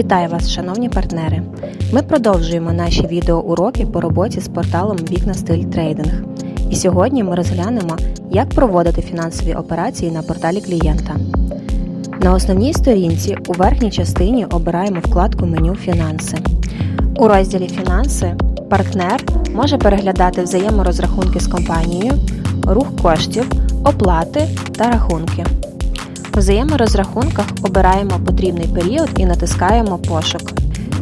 Вітаю вас, шановні партнери! Ми продовжуємо наші відеоуроки по роботі з порталом Вікна Стиль Трейдинг. І сьогодні ми розглянемо, як проводити фінансові операції на порталі клієнта. На основній сторінці у верхній частині обираємо вкладку меню Фінанси. У розділі Фінанси партнер може переглядати взаєморозрахунки з компанією, рух коштів, оплати та рахунки. У взаєморозрахунках обираємо потрібний період і натискаємо Пошук.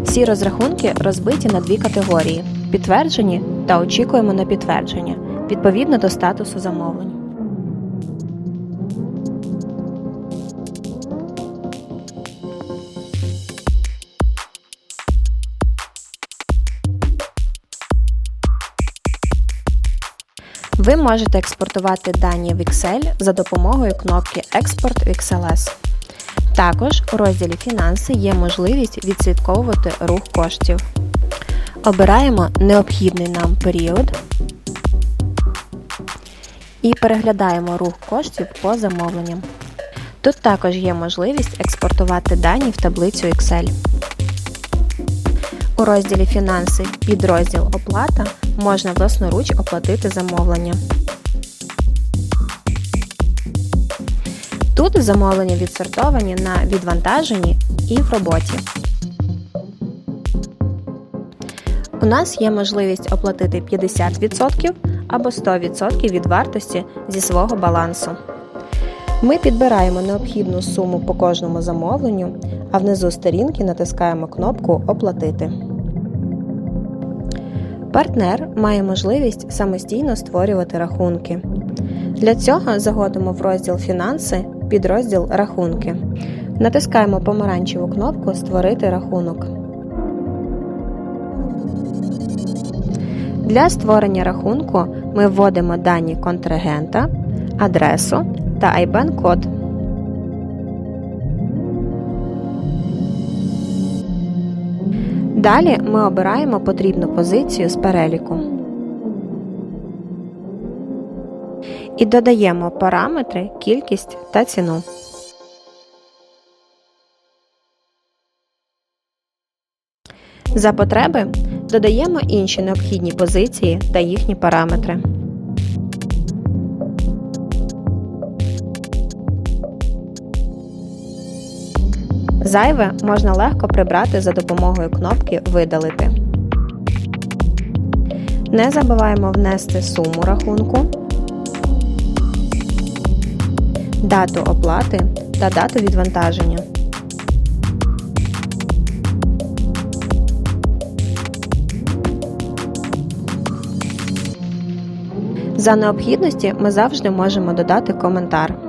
Всі розрахунки розбиті на дві категорії: підтверджені та очікуємо на підтвердження відповідно до статусу замовлень. Ви можете експортувати дані в Excel за допомогою кнопки Експорт в XLS. Також у розділі Фінанси є можливість відслідковувати рух коштів. Обираємо необхідний нам період і переглядаємо рух коштів по замовленням. Тут також є можливість експортувати дані в таблицю Excel. У розділі Фінанси підрозділ Оплата можна власноруч оплатити замовлення. Тут замовлення відсортовані на відвантажені і в роботі. У нас є можливість оплатити 50% або 100% від вартості зі свого балансу. Ми підбираємо необхідну суму по кожному замовленню, а внизу сторінки натискаємо кнопку Оплатити. Партнер має можливість самостійно створювати рахунки. Для цього заходимо в розділ Фінанси, підрозділ Рахунки. Натискаємо помаранчеву кнопку Створити рахунок. Для створення рахунку ми вводимо дані контрагента, адресу та IBAN-код. Далі ми обираємо потрібну позицію з переліку. І додаємо параметри, кількість та ціну. За потреби додаємо інші необхідні позиції та їхні параметри. Зайве можна легко прибрати за допомогою кнопки Видалити. Не забуваємо внести суму рахунку, дату оплати та дату відвантаження. За необхідності ми завжди можемо додати коментар.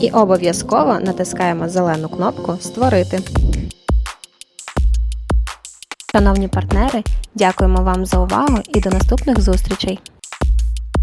І обов'язково натискаємо зелену кнопку Створити. Шановні партнери, дякуємо вам за увагу і до наступних зустрічей!